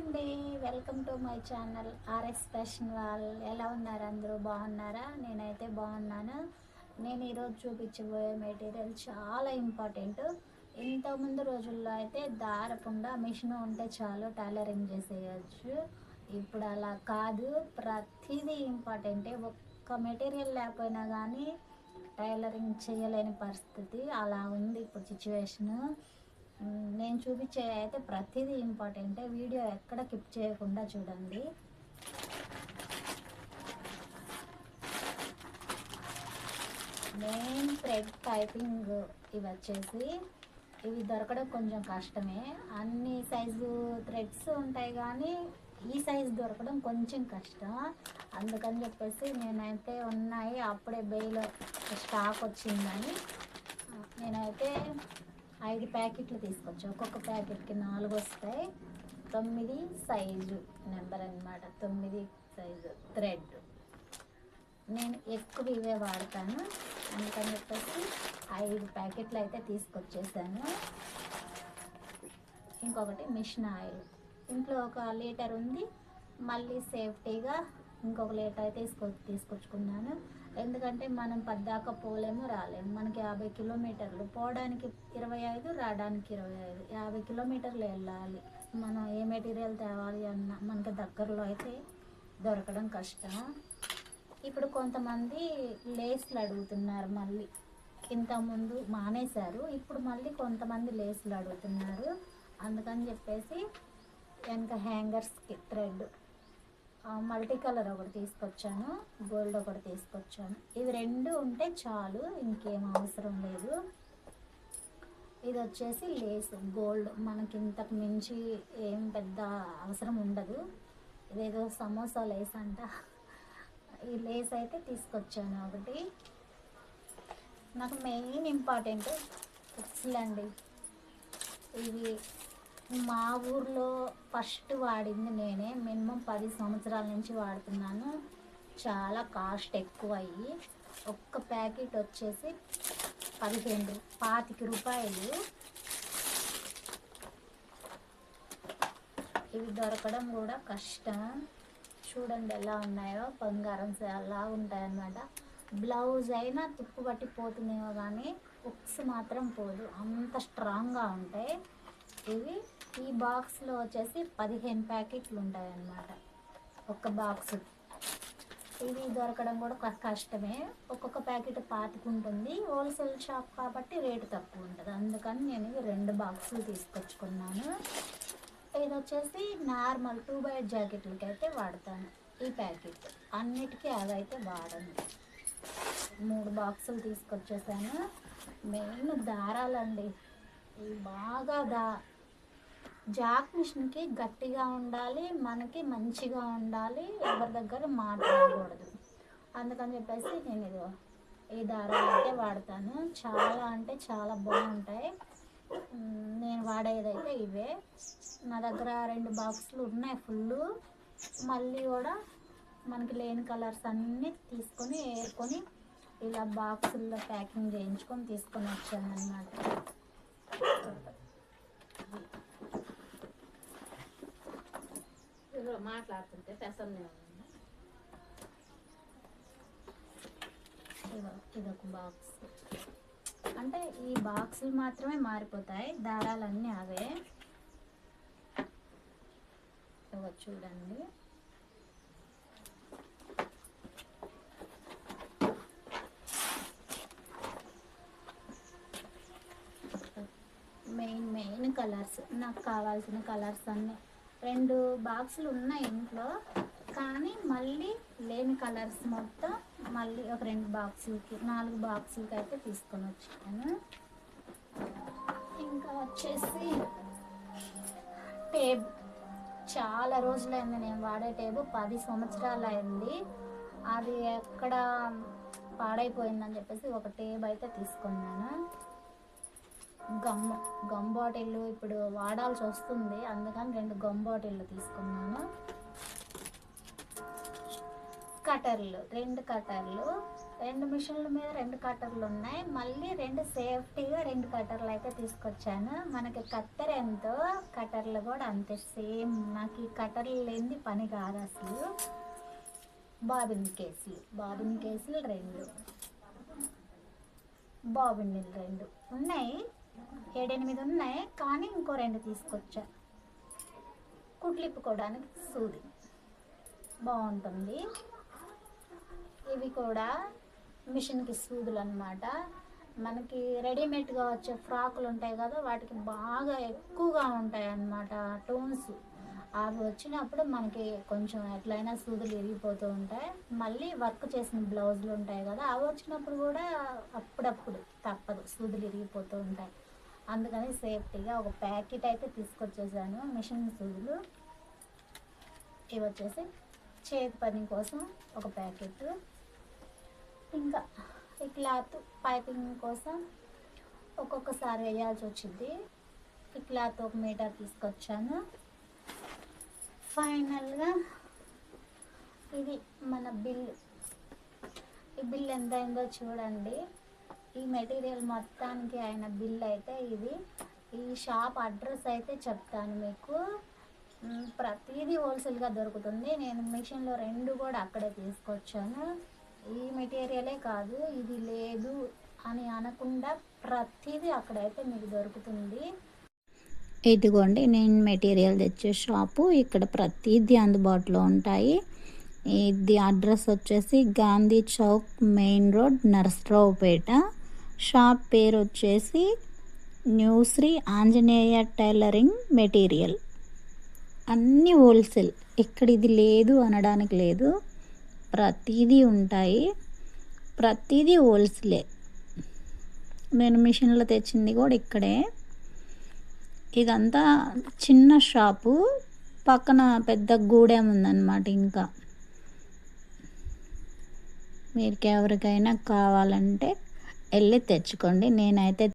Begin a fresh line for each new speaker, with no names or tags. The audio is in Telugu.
అండి. Welcome to my channel R S fashion wall ఎలా ఉన్నారు అందరూ? బాగున్నారా? నేనైతే బాగున్నాను. నేను ఈరోజు చూపించబోయే మెటీరియల్ చాలా ఇంపార్టెంట్ ఇంతకుముందు రోజుల్లో అయితే దారకుండా మిషన్ ఉంటే చాలు టైలరింగ్ చేసేయచ్చు. ఇప్పుడు అలా కాదు. ప్రతిదీ ఇంపార్టెంటే ఒక్క మెటీరియల్ లేకపోయినా కానీ టైలరింగ్ చేయలేని పరిస్థితి. అలా ఉంది ఇప్పుడు సిచ్యువేషను నేను చూపించే అయితే ప్రతిదీ ఇంపార్టెంటే వీడియో ఎక్కడ కిప్ చేయకుండా చూడండి. మెయిన్ థ్రెడ్ టైపింగ్ ఇవి వచ్చేసి ఇవి దొరకడం కొంచెం కష్టమే. అన్ని సైజు థ్రెడ్స్ ఉంటాయి కానీ ఈ సైజు దొరకడం కొంచెం కష్టం. అందుకని చెప్పేసి నేనైతే ఉన్నాయి అప్పుడే బెయిల్ స్టాక్ వచ్చిందని. నేనైతే ఐదు ప్యాకెట్లు తీసుకోవచ్చు ఒక్కొక్క ప్యాకెట్కి నాలుగు వస్తాయి. తొమ్మిది సైజు నెంబర్ అన్నమాట. తొమ్మిది సైజు థ్రెడ్. నేను ఎక్కువ ఇవే వాడతాను. అందుకని చెప్పేసి ఐదు ప్యాకెట్లు అయితే తీసుకొచ్చేసాను. ఇంకొకటి మిషన్ ఆయిల్. ఇంట్లో ఒక లీటర్ ఉంది. మళ్ళీ సేఫ్టీగా ఇంకొక లీటర్ తీసుకొ తీసుకొచ్చుకున్నాను. ఎందుకంటే మనం పద్దాక పోలేము రాలేము. మనకి యాభై కిలోమీటర్లు. పోవడానికి ఇరవై ఐదు రావడానికి ఇరవై ఐదు. యాభై కిలోమీటర్లు వెళ్ళాలి. మనం ఏ మెటీరియల్ తేవాలి అన్న మనకి దగ్గరలో అయితే దొరకడం కష్టం. ఇప్పుడు కొంతమంది లేస్లు అడుగుతున్నారు మళ్ళీ. ఇంతకుముందు మానేశారు. ఇప్పుడు మళ్ళీ కొంతమంది లేస్లు అడుగుతున్నారు. అందుకని చెప్పేసి వెనక హ్యాంగర్స్కి థ్రెడ్. మల్టీ కలర్ ఒకటి తీసుకొచ్చాను గోల్డ్ ఒకటి తీసుకొచ్చాను. ఇవి రెండు ఉంటే చాలు ఇంకేం అవసరం లేదు. ఇది వచ్చేసి లేస్ గోల్డ్. మనకి ఇంతకు మించి ఏం పెద్ద అవసరం ఉండదు. ఇదేదో సమోసా లేస్ అంట. ఈ లేస్ అయితే తీసుకొచ్చాను ఒకటి. నాకు మెయిన్ ఇంపార్టెంట్ అండి ఇవి మా ఊర్లో ఫస్ట్ వాడింది నేనే. మినిమం పది సంవత్సరాల నుంచి వాడుతున్నాను. చాలా కాస్ట్ ఎక్కువ అయ్యి ఒక్క ప్యాకెట్ వచ్చేసి పదిహేను పాతిక రూపాయలు. ఇవి దొరకడం కూడా కష్టం. చూడండి ఎలా ఉన్నాయో. బంగారం అలా ఉంటాయన్నమాట. బ్లౌజ్ అయినా తుప్పు పట్టి పోతుందేమో కానీ బుక్స్ మాత్రం పోదు. అంత స్ట్రాంగ్గా ఉంటాయి. ఇవి ఈ బాక్స్లో వచ్చేసి పదిహేను ప్యాకెట్లు ఉంటాయి అన్నమాట ఒక్క బాక్స్. ఇవి దొరకడం కూడా కష్టమే. ఒక్కొక్క ప్యాకెట్ పాతుకుంటుంది. హోల్సేల్ షాప్ కాబట్టి రేటు తక్కువ ఉంటుంది. అందుకని నేను ఇవి రెండు బాక్సులు తీసుకొచ్చుకున్నాను. ఇది వచ్చేసి నార్మల్ టూ బై జాకెట్లకి అయితే వాడతాను ఈ ప్యాకెట్. అన్నిటికీ అదైతే వాడను. మూడు బాక్సులు తీసుకొచ్చేసాను. మెయిన్ దారాలండి. ఇవి బాగా దా జాక్ మిషన్కి గట్టిగా ఉండాలి మనకి మంచిగా ఉండాలి ఎవరి దగ్గర మాట్లాడకూడదు. అందుకని చెప్పేసి నేను ఇది ఈ దారాలు అయితే వాడతాను. చాలా అంటే చాలా బాగుంటాయి. నేను వాడేదైతే ఇవే. నా దగ్గర రెండు బాక్సులు ఉన్నాయి ఫుల్ మళ్ళీ కూడా మనకి లేని కలర్స్ అన్నీ తీసుకొని ఏరుకొని ఇలా బాక్సుల్లో ప్యాకింగ్ చేయించుకొని తీసుకొని వచ్చాను అన్నమాట
అనమాట మాట్లాడుతుంటే పెసన్నే
ఇదొక బాక్స్ అంటే ఈ బాక్సులు మాత్రమే మారిపోతాయి. దారాలన్నీ అవే. చూడండి. మెయిన్ మెయిన్ కలర్స్ నాకు కావాల్సిన కలర్స్ అన్నీ. రెండు బాక్సులు ఉన్నాయి ఇంట్లో కానీ మళ్ళీ లేని కలర్స్ మొత్తం మళ్ళీ ఒక రెండు బాక్సులకి నాలుగు బాక్సులకి అయితే తీసుకొని వచ్చాను. ఇంకా వచ్చేసి టేబ్ చాలా రోజులైంది నేను వాడే టేబు పది సంవత్సరాలు అయింది అది ఎక్కడ పాడైపోయిందని చెప్పేసి ఒక టేబ్ అయితే తీసుకున్నాను. గమ్ గమ్ బాటిల్ ఇప్పుడు వాడాల్సి వస్తుంది. అందుకని రెండు గమ్ బాటిళ్ళు తీసుకున్నాను. కటర్లు రెండు కటర్లు. రెండు మిషన్ల మీద రెండు కట్టర్లు ఉన్నాయి. మళ్ళీ రెండు సేఫ్టీగా రెండు కట్టర్లు అయితే తీసుకొచ్చాను. మనకి కత్తెర ఎంతో కట్టర్లు కూడా అంతే. సేమ్ నాకు ఈ కట్టర్లు లేనిది పని కాదు అసలు. బాబిన్ కేసులు బాబిన్ కేసులు రెండు. బాబిన్లు రెండు. ఉన్నాయి. ఏడెనిమిది ఉన్నాయి కానీ ఇంకో రెండు తీసుకొచ్చా. కుట్లిప్పుకోవడానికి సూది. బాగుంటుంది. ఇవి కూడా మిషన్కి సూదులు అనమాట మనకి రెడీమేడ్గా వచ్చే ఫ్రాకులు ఉంటాయి కదా వాటికి బాగా ఎక్కువగా ఉంటాయి అన్నమాట టోన్స్. అవి వచ్చినప్పుడు మనకి కొంచెం ఎట్లయినా సూదులు విరిగిపోతూ ఉంటాయి. మళ్ళీ వర్క్ చేసిన బ్లౌజులు ఉంటాయి కదా అవి వచ్చినప్పుడు కూడా అప్పుడప్పుడు తప్పదు సూదులు విరిగిపోతూ ఉంటాయి. అందుకని సేఫ్టీగా ఒక ప్యాకెట్ అయితే తీసుకొచ్చేసాను మిషన్ సూదులు. ఇవి వచ్చేసి చేతి పని కోసం ఒక ప్యాకెట్. ఇంకా ఈ క్లాత్ పైపింగ్ కోసం ఒక్కొక్కసారి వేయాల్సి వచ్చింది. ఈ క్లాత్ ఒక మీటర్ తీసుకొచ్చాను. ఫైనల్గా ఇది మన బిల్. ఈ బిల్ ఎంత అయిందో చూడండి. ఈ మెటీరియల్ మొత్తానికి అయిన బిల్ అయితే ఇది. ఈ షాప్ అడ్రస్ అయితే చెప్తాను మీకు. ప్రతిదీ హోల్సేల్గా దొరుకుతుంది. నేను మిషన్లో రెండు కూడా అక్కడే తీసుకొచ్చాను. ఈ మెటీరియలే కాదు ఇది లేదు అని అనకుండా ప్రతిదీ అక్కడైతే మీకు దొరుకుతుంది.
ఇదిగోండి నేను మెటీరియల్ తెచ్చే షాపు. ఇక్కడ ప్రతిదీ అందుబాటులో ఉంటాయి. ఇది అడ్రస్ వచ్చేసి Gandhi Chowk main road Narasaraopet. Shop పేరు వచ్చేసి న్యూశ్రీ ఆంజనేయ టైలరింగ్ మెటీరియల్. అన్నీ హోల్సేల్. ఇక్కడ ఇది లేదు అనడానికి లేదు. ప్రతిదీ ఉంటాయి. ప్రతిదీ హోల్సేలే. నేను మిషన్లో తెచ్చింది కూడా ఇక్కడే. ఇదంతా చిన్న షాపు. పక్కన పెద్ద గూడెం ఉందన్నమాట ఇంకా. మీకు ఎవరికైనా కావాలంటే వెళ్ళి తెచ్చుకోండి. నేనైతే